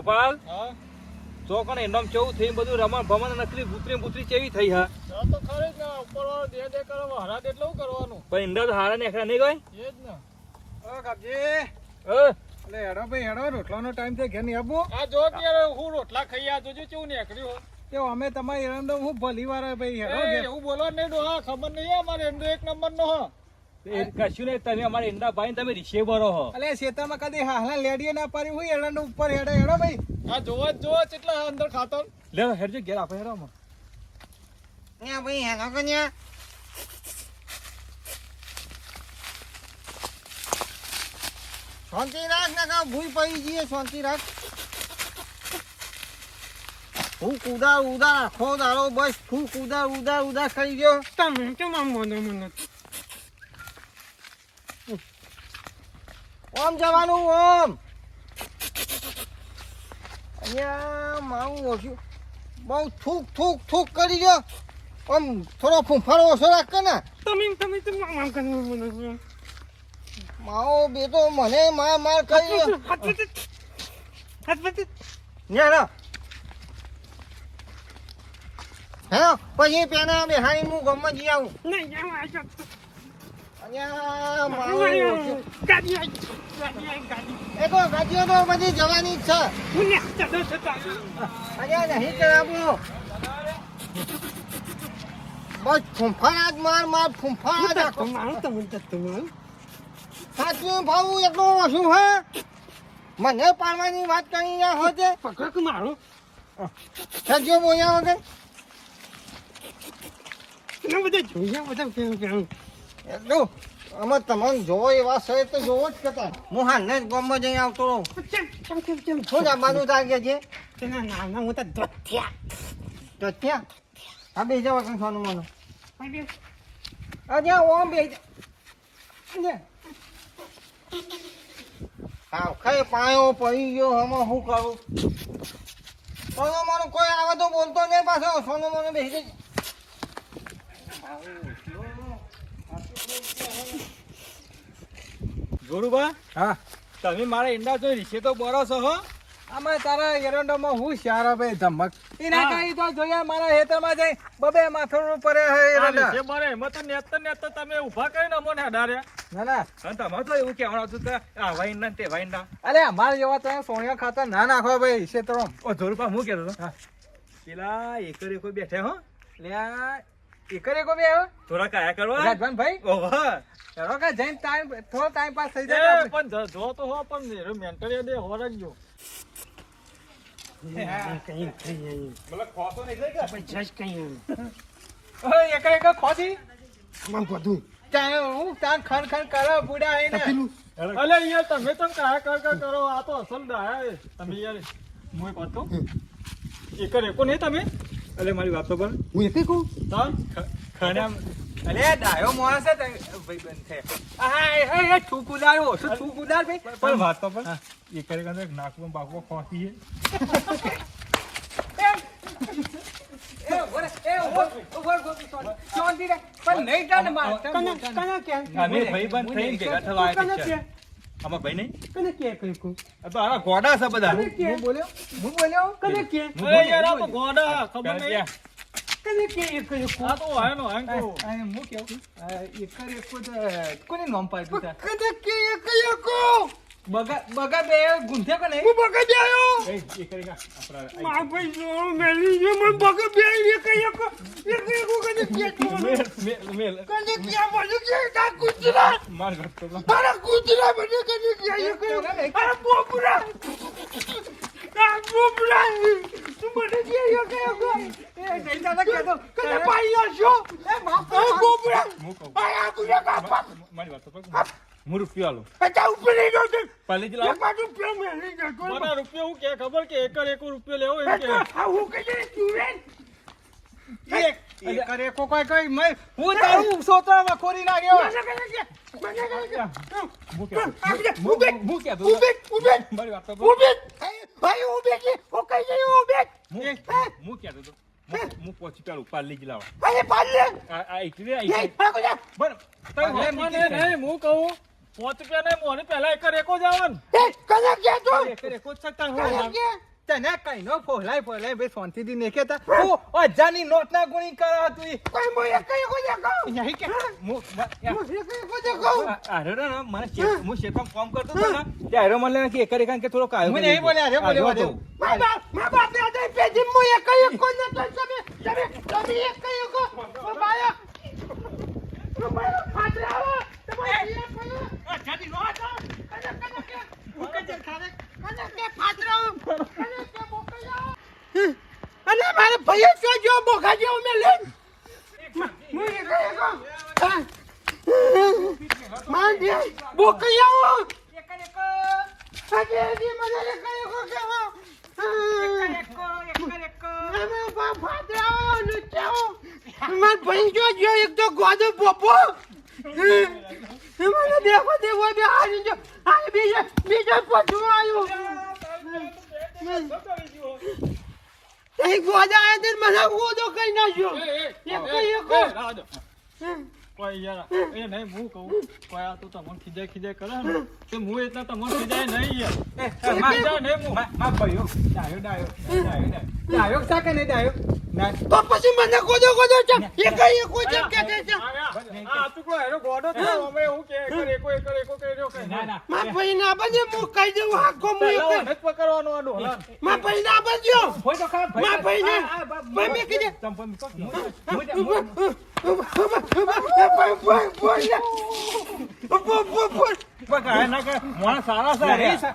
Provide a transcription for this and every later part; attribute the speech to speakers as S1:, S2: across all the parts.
S1: ગોપાલ?
S2: હા?
S1: જો કોણ એમ કેવું થયું બધું રમણ ભમણ નકરી ભૂતરી ભૂતરી કેવી થઈ હા?
S2: તો ખરી જ ને ઉપરવાળો દે દે કરો હરા દે એટલું કરવાનું?
S1: પણ ઇન્દ્ર તો હારા નેખરા નહીં ગઈ
S2: એ જ ને.
S3: ઓ કાપજી.
S1: ઓ.
S3: એટલે હેડો ભાઈ હેડો રોટલાનો ટાઈમ છે ઘેર નહીં આપવું
S2: આ જો ત્યારે હું રોટલા ખાઈ આ જોજો કેવું નીકળ્યું
S3: તે અમે તમારી એરંડો હું ભલી વાર ભાઈ હેડો.
S2: એવું બોલવા નહીં ડોહા ખબર નહીં અમારે એમનો એક નંબર નો હા.
S1: કશું નહીં તમે અમારે ઈંડા ભાઈ તમે રીશે બરો હો.
S3: અલે ખેતરમાં કદી હાહલા લેડીએ ના પાડી હું એરંડો ઉપર હેડો હેડો ભાઈ.
S2: આ જોવા જોવો કેટલા અંદર ખાતર
S1: લે હેડજો ઘેર આપણે હેડો આમાં.
S3: ત્યાં ભાઈ હેડો કે ત્યાં શાંતિ રાખ ના કા ભૂઈ પડી જઈએ શાંતિ રાખ. હું કુદા ઉદા આખો દાડો બસ હું કુદા ઉદા ઉદા ખાઈ ગયો તમે કેમ આમ મને મને? ઓમ જવાનું ઓમ. અહીંયા માવું ઓછું. બહુ થૂક થૂક થૂક કરી ગયો આમ થોડો ફૂંફારો ઓછો રાખ ને.
S4: તમે તમે તમે આમ આમ કરો મને
S3: મારો બેટો મને માર માર કરી ના હે પછી પેના બેહાડી હું ગમમાં જઈ આવું.
S4: નહીં
S3: બધી જવાની જ છે
S4: ને
S3: માર માર ફૂંફાણા જ આખો. સાચું ભાવું એટલું ઓછું હે મને પાડવાની વાત કરી રહ્યા હોતે
S4: પકડ મારો
S3: સજ્જો બોલ્યા વગર
S4: ને બધા જોયા બધા
S3: એટલું અમે તમને જોવો એવા છે તો જોવો જ કરતા હું હાલને જ ગામમાં જઈ આવતો રહું. શું જમવાનું છે?
S4: તેના નાના દોત્યા
S3: તો ત્યાં આ બે જવા કંઈ ખાવાનું મને. આજે ઓમ બે હા ખાઈ પાયો પડી ગયો હમણાં શું કરું? સોનું મને કોઈ આવે તો બોલતો નહીં પાછો. સોનું મને બેસી જઈ હા.
S1: તમે મારા ઈંડા જોઈ રીશે તો બરો છો હો.
S3: આમાં તારા એરંડોમાં હું શારા ભાઈ ધમક. એના
S2: હા.
S3: તો જોયા મારા હેતરમાં જઈ બબે માથોડું પડે હે એરંડા.
S2: જે મારે એમાં તો નેત નેત તમે ઊભા કરીને મને હડાર્યા.
S3: ના ના.
S1: અને તમારે તો એવું કહેવાનું હતું કે આ વાઈન ના તે વાઈન ના.
S3: અરે અમારે જેવા તો સોનિયા ખાતા ના નાખો ભાઈ ક્ષેત્રો
S1: ઓ જોરુબા હું કહેતો હતો.
S3: હા.
S1: પેલા એકર એકો બેઠે હો.
S3: લ્યા એકરે કો બે આવ્યો
S1: થોડા કાયા કરવા?
S3: રાજભાન ભાઈ?
S1: ઓહો.
S3: કે જઈને ટાઈમ થોડો ટાઈમ પાસ થઈ જાય
S2: પણ જો તો હો પણ મેન્ટરી દે હો રાખજો. તમે તો કાયા કર કર કરો આ તો અસલ તમે યાર હું એક વાત કહું? એકર એકો નહીં તમે?
S1: અલે મારી વાત તો પર
S4: હું એકે કહું?
S2: હા
S1: ખાના
S3: અરે ડાયો માણસ છે તે ભાઈ બંધ છે હા હે હે ઠુકુદાર ઓછું ઠુકુદાર ભાઈ?
S1: પણ વાત તો પર એકર એક અંદર નાકમાં બાકવો ખોસી
S3: એ ઓરે એ ઓર ઓર ગોપી સોરી શાંતિ રે પણ નહીં જાને માર
S4: કને કને કે
S1: અમે ભાઈ બંધ થઈને ભેગા થવા
S4: કને
S1: આવ્યા
S4: કે
S1: છે. આમાં ભાઈ નહીં?
S4: કને કે કઈ કહું
S1: આ તો આના ગોડા છે બધા.
S4: કને કે?
S3: હું બોલ્યો? હું બોલ્યો?
S4: કને કે?
S2: અરે યાર આ તો ગોડા ખબર નહીં?
S4: કને કે એક એક
S2: આ તો આનો આંકો.
S3: આ હું કેવું? આ એક કોને નામ પાડ્યું
S4: કને કે એક એક
S3: બગા બગા બે ગુંથે કે નહીં?
S4: હું બગડ આયો?
S1: એ એકર એક આપણા
S4: માર ભાઈ જો મેલી જે મને બગડ બે એક એક એક એક કને કે તો
S1: મેલ મેલ
S4: કને કે બાજુ કે તા કુતરા?
S1: માર ઘર તો
S4: મારા કુતરા મને કને કે એક આ બોબરા! આ બોબરા! તું મને કે એક એક
S3: એ જઈ જાને કે તો
S4: કને પાઈ આશો?
S3: એ બાપ
S4: બોબરા! આ કુતરા કાપા
S1: મારી વાત તો હું રૂપિયો આલો.
S4: ઉપર લઈ જાવ તે
S1: પાલી જલા
S4: એક બાજુ પેલો મેલી જાય કોઈ
S2: મારા રૂપિયો હું કે ખબર કે એકર એક રૂપિયો લેવો એમ કે.
S4: હું કહી દે એક
S3: એકર એક કોઈ કોઈ મે હું તારું સોતરામાં ખોરી નાખ્યો.
S4: મને કહે મને કહે કે
S1: હું કે
S4: આપણે
S1: હું
S4: ઉભે
S1: હું કે
S4: ઉભે ઉભે
S1: મારી વાત તો પર
S4: ભાઈ કે કહી દે
S1: તો પહોંચી પેલું પાલી જ લાવા
S4: પાલી.
S1: આ બરાબર.
S2: હું કહું. પાંચ રૂપિયા નહીં મોને પહેલા એક રેકો જ આવે ને.
S4: એ કને કે તો?
S1: એક રેકો
S4: કને
S1: હોય.
S4: કે?
S1: તને કઈ નો ફોલાય ફોલાય ભાઈ નેકે તા ઓ અજાની નોટ ના ગુણી કરા તું
S4: કઈ મો એક કઈ કોઈ દેખો
S1: નહીં કે? મો
S4: મો એક કઈ કોઈ દેખો
S1: અરે રે ને મને શેત- હું. શેતમાં કામ કરતો હતો ને ત્યારે મને કે એક રેકા કે થોડો કાયો
S3: મને નહીં બોલે અરે બોલે
S1: બોલે
S4: મા બાપ મા બાપ ને આદે પેજી મોય કઈ કોઈ ન તો તમે તમે તમે એક કઈ કો બાયા બાયા ફાટરા આવો. તમે અને મારે ભાઈ શું જો બોખા જેવો મે લે મોય કઈ કો માર દે. બોકયા આવો. આજે આજે મને લે કઈ કો કેવો. મારા ભાઈ જો એક તો ગોદો પોપો. મને દેખો દેખો બે હારી જો આ બીજો બીજો પોટો આવ્યો એક ગોદા આયા તે મને ગોદો કરી નાખ્યો. એક એક
S2: દો. કોઈ યાર એ નહીં હું કહું. કોઈ આ તો તમને ખીજાય ખીજાય કરે ને? તે હું એટલા તમને ખીજાય નહીં યાર. ખીજાય નહીં હું.
S1: મા- ભાઈઓ, ડાયો, ડાયો, ડાયો, ડાયો. ડાયો. સાકે નહીં ડાયો? ના.
S4: તો પછી મને કોજો કોજો છે એક એક કોઈ કે કે છે
S2: આ ટુકડો હેરો ગોડો થયો અમે હું કે એક એકો એક એકો કર્યો કે
S1: ના, ના.
S4: માર ભાઈ ના બજે મુ કહી દઉં હાકો હું
S2: પેલા
S4: એક
S2: જ પકડવાનો આ ડોલાને.
S4: માર ભાઈ ના
S1: બજ્યો તો ભાઈ.
S4: મા ભાઈ ને. ભાઈ મેં કીધું.
S1: ચંપલ મૂકો. હું-
S2: સારા છે
S1: અરે,
S2: યાર.
S1: સા-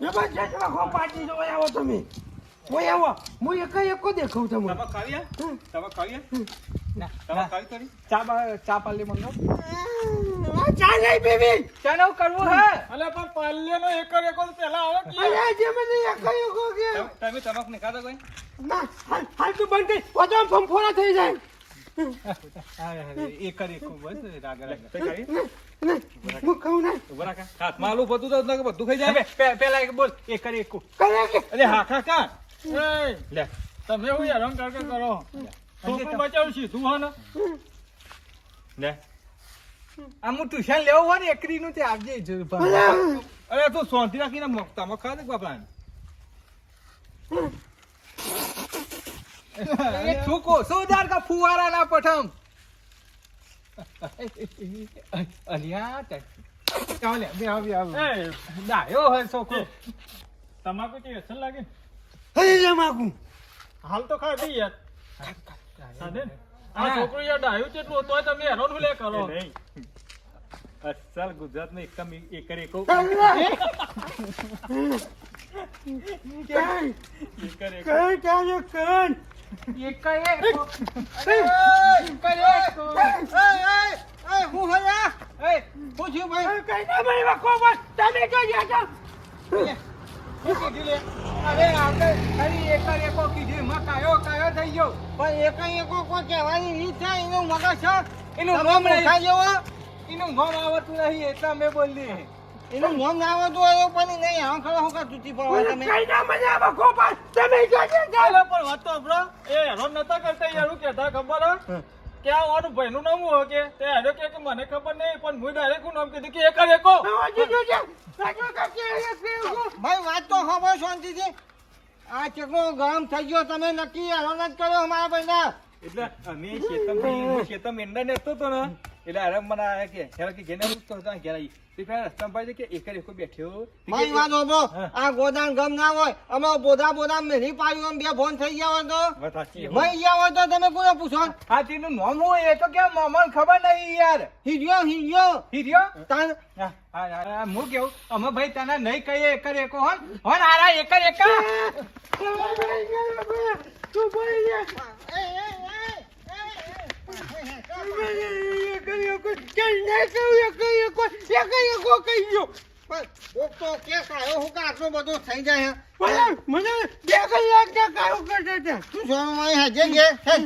S1: હવે હું કાયો કરશું. હું કાયો જ કરું.
S2: એ નહીં, પણ યાર આઈને તો કરાતું છે.
S4: આ
S2: આ હેરો પેલા હું કે
S1: આ ડાયો, ડાયો નહીં તો, ડાયો નહીં તો.
S2: આ હેરો તો ના.
S1: મને- હું બોલ્યો, હું બોલ્યો.
S2: એ હવા તો બોલ. કોઈ એટલા બોલે યાર એ ચેતના બોલે ખબર હે? એકર એકો
S4: દેખાવ તમે
S1: તમે ખાવી તમે ખાવી તમે ખાવી કરી? ચા ચા પાલી મંગાવો.
S4: ચા નહીં પીવી
S1: ચા નું કરવું હે
S2: અલે પણ એકર એકો તો પેલા આવે કે
S4: અરે જે મને એકાઈ એકો કે
S1: તમે- તમે તમાક નહીં ખાતા કોઈ
S4: ના હાલ હાલ તું બંધ વધુ ફંફોડા થઈ જાય
S1: એક એક. તે ખાઈ જાય એક બોલ એક અરે હા
S2: તમે હું હેરાન કરકે કરો છોકરું ને
S1: લે આ ટ્યુશન લેવું હોય ને એકરી નું તે આપજે
S4: અરે
S1: તું સોંધી રાખીને મોકતા મખા દે બાપા એ થૂકો સોદાર કા ફુવારા ના પઠમ. અલિયા તે ચાલે બે આવી આવી.
S2: એ.
S1: ડાયો હે છોકરો.
S2: તમાકુ ચી અસર લાગે?
S4: હે જમાકું
S2: હાલ તો ખાધી યાર. સાદે આ છોકરો યાર ડાયું કેટલું તોય તમે હેરાન ભલે લે કરો?
S1: અસલ ગુજરાતમાં એકમ એકર એકો એકર એકો
S4: કઈ કઈ
S1: એકો
S4: કઈ?
S3: એનું
S1: નામ આવતું નહીં એટલા મેં બોલી
S3: એનું નામ ના આવતું હોય પણ નહીં. આમ ખરો હું કા તૂટી પડવા તમે?
S4: કઈ ના મજા આવે ગોપાલ તમે જો
S2: ચાલો પણ વાત તો આપણો એ હેરાન નતા કરતા યાર હું કેતા ખબર હે? કે આ મારું ભાઈનું નામ હું કે તે હેરો કે કે મને ખબર નહીં પણ હું ડાયરેક્ટ હું નામ કીધું કે એકર એકો.
S4: જો છે? કાકી
S3: ભાઈ વાત તો શાંતિ શાંતિથી. આ ચકનો ગરમ થઈ ગયો તમે નક્કી હેરાન જ કર્યો અમારા ભાઈના.
S1: એટલે અમે શેતમ શેતમ એંડા નેતો તો ને એટલે આરામ મને આયા કે હેરા કે ઘેને ઉઠતો હતો ઘેર કે
S3: મારી વાત. આ ગોદાન ગમ ના હોય અમે બોધા બોધા મેલી પાડ્યું આમ બે ફોન થઈ ગયા હોય તો ગયા હોય તમે કોને પૂછો
S1: આ તેનું નામ હોય એ તો કેમ મામાને ખબર નહીં યાર
S3: હિરિયો હિરિયો
S1: હીર્યો
S3: તાન
S1: હા, કેવું અમે ભાઈ તને નહીં કહીએ એકર એકો હોન હોન હારા એકર એક
S4: તું જા
S3: એ, એ, એ, એ, એ,
S4: કહ્યું એક એકો એક એકો કહી ગયો
S3: તો કેસ આવ્યો હું કે આટલું બધું થઈ જાય?
S4: મને બે કલાક ના કાયો કરતા હતા
S3: સોનું મારી હાજે? હે?